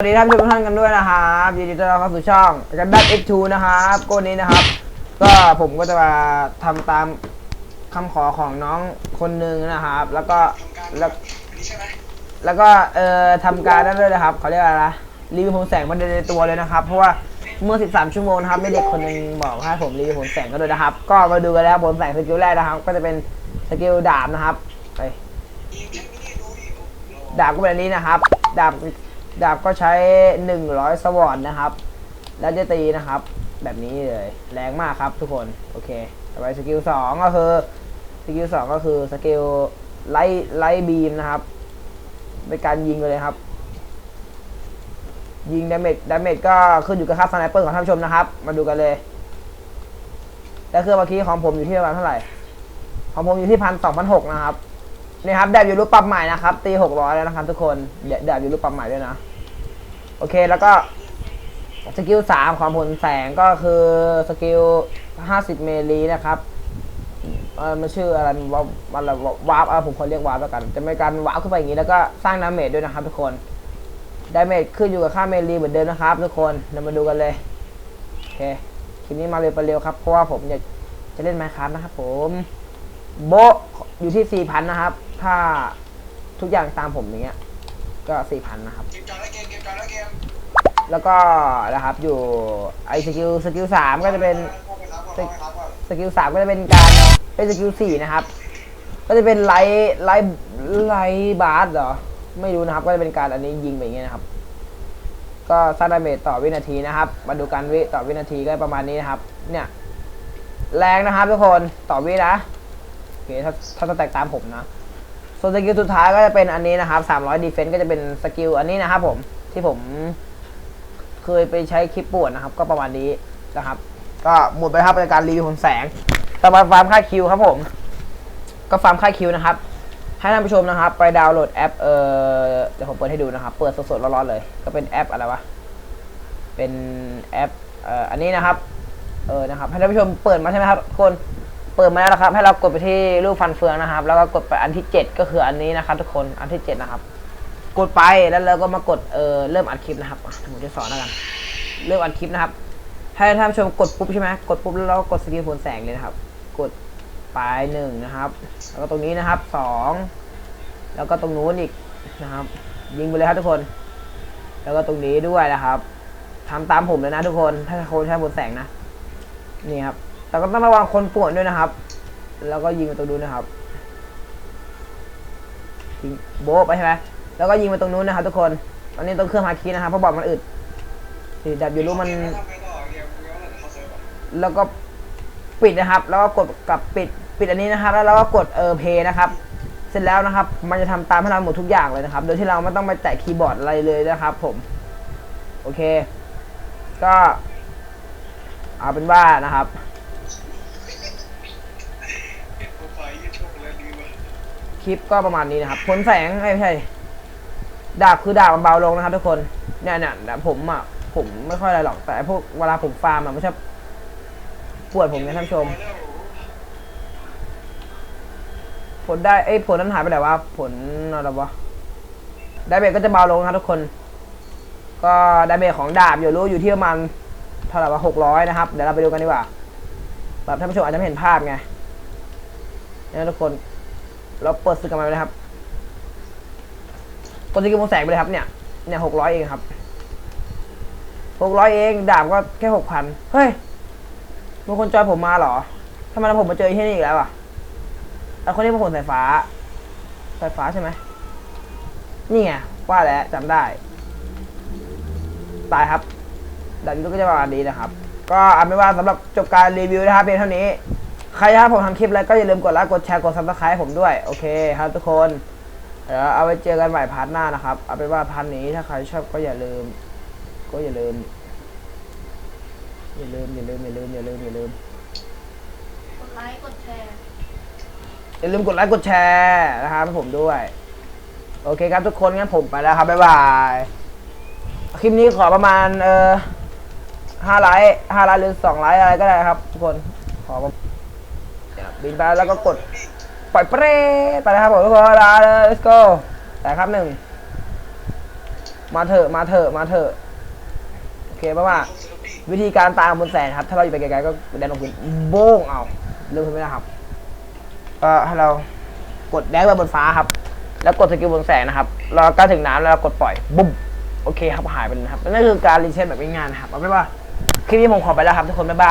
สวัสดีท่านผู้ชมทุกท่านกันด้วยนะครับยินดีต้อนรับเข้าสู่ช่องกันดับ X2 นะครับโกนี้นะครับ ก็ผมก็จะมาทำตามคำขอของน้องคนหนึ่งนะครับ แล้วก็แล้วแล้วก็เอ่อทำการนั่นด้วยนะครับเขาเรียกอะไรนะรีวิวผลแสงมาในตัวเลยนะครับ เพราะว่าเมื่อ 13 ชั่วโมงนะครับมีเด็กคนหนึ่งบอกให้ผมรีวิวผลแสงกันด้วยนะครับ ก็มาดูกันแล้วผลแสงสกิลแรกนะครับ ก็จะเป็นสกิลดาบนะครับไปดาบก็เป็นนี้นะครับ ดาบ ดาบก็ใช้ 100 สวอตนะครับ แล้วจะตีนะครับ แบบนี้เลย แรงมากครับทุกคน โอเค ต่อไปสกิล 2 ก็คือ สกิล 2 ก็คือสกิลไลท์ไลท์บีมนะครับเป็นการยิงเลยครับ ยิงดาเมจดาเมจก็ขึ้นอยู่กับค่าสไนเปอร์ของท่านผู้ชมนะครับ มาดูกันเลย แล้วคือเมื่อกี้ของผมอยู่ที่ประมาณเท่าไหร่ ของผมอยู่ที่พันสองพันหกนะครับ นี่ครับแดบอยู่รูปปรับใหม่นะครับ ตีหกร้อยแล้วนะครับทุกคนเดี๋ยวดาบอยู่รูปปรับใหม่ด้วยนะ โอเคแล้วก็สกิลสามของผลแสงก็คือสกิลห้าสิบเมลีนะครับเออมันชื่ออะไรว่าวันละวาร์ปผมขอเรียกวาร์ปแล้วกัน จะเป็นการวาร์ปขึ้นไปอย่างนี้แล้วก็สร้างดาเมจด้วยนะครับทุกคนดาเมจขึ้นอยู่กับค่าเมลีเหมือนเดิมนะครับ ทุกคนเรามาดูกันเลยโอเคคลิปนี้มาเร็วไปเร็วครับเพราะว่าผมอยากจะเล่นไมค์ครับนะครับผมโบอยู่ที่สี่พันนะครับ ถ้าทุกอย่างตามผมอย่างเงี้ย ก็สี่พันนะครับ เกมจอยแล้วเกมเกมจอยแล้วเกมแล้วก็นะครับอยู่ไอสกิลสกิลสามก็จะเป็นเข้าไปรับก่อนเข้าไปรับก่อนสกิลสามก็จะเป็นการเป็นสกิลสี่นะครับ ก็จะเป็นไลท์ไลท์ไลท์บาร์เหรอไม่รู้นะครับ ก็จะเป็นการอันนี้ยิงไปอย่างเงี้ยนะครับ ก็สร้างดาเมจต่อวินาทีนะครับ มาดูกันวิต่อวินาทีก็ประมาณนี้นะครับ เนี่ย แรงนะครับทุกคนต่อวินะโอเคถ้าถ้าจะแตกตามผมนะ ส่วนสกิลสุดท้ายก็จะเป็นอันนี้นะครับ 300ดีเฟนต์ก็จะเป็นสกิลอันนี้นะครับผมที่ผมเคยไปใช้คลิปปวดนะครับ ก็ประมาณนี้นะครับ ก็หมดไปครับในการรีวิวผลแสง ต่อมาฟาร์มค่าคิวครับผม ก็ฟาร์มค่าคิวนะครับ ให้ท่านผู้ชมนะครับ ไปดาวน์โหลดแอปเออเดี๋ยวผมเปิดให้ดูนะครับ เปิดสดๆร้อนๆเลย ก็เป็นแอปอะไรวะ เป็นแอปเอ่ออันนี้นะครับ เออนะครับ ให้ท่านผู้ชมเปิดมาใช่ไหมครับทุกคน เปิดมาแล้วนะครับ ให้เรากดไปที่รูปฟันเฟืองนะครับ แล้วก็กดไปอันที่ 7 ก็คืออันนี้นะครับ ทุกคนอันที่ 7 นะครับ กดไปแล้วเราก็มากดเออเริ่มอัดคลิปนะครับผมจะสอนแล้วกันเริ่มอัดคลิปนะครับ ให้ท่านผู้ชมกดปุ๊บใช่ไหมกดปุ๊บแล้วเราก็กดสกิลผลแสงเลยนะครับ กดไปหนึ่งนะครับ แล้วก็ตรงนี้นะครับสองแล้วก็ตรงนู้นอีกนะครับ ยิงไปเลยครับทุกคน แล้วก็ตรงนี้ด้วยนะครับทำตามผมเลยนะทุกคน ถ้าคนใช้ผลแสงนะ นี่ครับ แต่ก็ต้องระวังคนป่วนด้วยนะครับ แล้วก็ยิงไปตรงนู้นนะครับยิงโบ๊ะไปใช่ไหมแล้วก็ยิงไปตรงนู้นนะครับ ทุกคน ตอนนี้ต้องเครื่องฮาคีนะครับเพราะบอลมันอึดสีดับอยู่รู้มัน แล้วก็ปิดนะครับ แล้วก็กดกับปิดปิดอันนี้นะครับ แล้วเราก็กดเออเพย์นะครับ เสร็จแล้วนะครับ มันจะทำตามให้เราหมดทุกอย่างเลยนะครับ โดยที่เราไม่ต้องไปแตะคีย์บอร์ดอะไรเลยนะครับ ผม โอเค ก็ เอาเป็นว่านะครับ ลิปก็ประมาณนี้นะครับผลแสงไม่ใช่ดาบคือดาบมันเบาลงนะครับทุกคนเนี่ยเนี่ยผมอะผมไม่ค่อยอะไรหรอกแต่พวกเวลาผมฟาร์มอะไม่ใช่ปวดผมนะท่านผู้ชม ผลได้เอ้ผลนั้นหายไปไหนวะผลอะไรวะดาเมจก็จะเบาลงนะครับทุกคน ก็ดาเมจของดาบอยู่รู้อยู่ที่ประมาณเท่าไหร่วะหกร้อยนะครับ เดี๋ยวเราไปดูกันดีกว่าแบบท่านผู้ชมอาจจะไม่เห็นภาพไงเนี่ยทุกคน เราเปิดสึกกันมาเลยครับกดสกิลวงแสงไปเลยครับเนี่ยเนี่ยหกร้อยเองครับหกร้อยเองดาบก็แค่หกพันเฮ้ยมีคนจอยผมมาเหรอทำไมผมมาเจอที่นี่อีกแล้วอะแล้วคนนี้เป็นคนสายฟ้าสายฟ้าใช่ไหมนี่ไงว่าแล้วจำได้ ตายครับดันก็จะประมาณนี้นะครับ ก็เอาเป็นว่าสำหรับจบการรีวิวนะครับเพียงเท่านี้ ใครถ้าผมทำคลิปแล้วก็อย่าลืมกดไลค์กดแชร์กดซับสไครต์ผมด้วย โอเคครับทุกคนเดี๋ยวเอาไว้เจอกันใหม่พาร์ทหน้านะครับ เอาเป็นว่าพาร์ทนี้ถ้าใครชอบก็อย่าลืม ก็อย่าลืม อย่าลืมอย่าลืมอย่าลืมอย่าลืมอย่าลืมกดไลค์กดแชร์อย่าลืมกดไลค์กดแชร์นะครับให้ผมด้วย โอเคครับทุกคนงั้นผมไปแล้วครับบ๊ายบายคลิปนี้ขอประมาณเอ่อห้าไลค์ห้าไลค์หรือสองไลค์อะไรก็ได้ครับทุกคนขอประมาณ เนี่ยบินไปแล้วก็กดปล่อยเปรตไปเลยครับผมทุกคนลาเลย let's go แต่ครับหนึ่งมาเถอะมาเถอะมาเถอะโอเคป่ะว่าวิธีการตามบนแสงครับ ถ้าเราอยู่ไปไกลๆก็แดนลงพื้นโบ้งเอาเริ่มขึ้นไม่ได้ครับก็ให้เรากดแดนไปบนฟ้าครับ แล้วกดสกิลบนแสงนะครับเราก็ถึงน้ำแล้วเรากดปล่อยบุ้มโอเคครับหายไปนะครับนั่นคือการรีเซ็ตแบบง่ายๆนะครับเอาเป็นว่าคลิปนี้ผมขอไปแล้วครับทุกคนบ๊ายบาย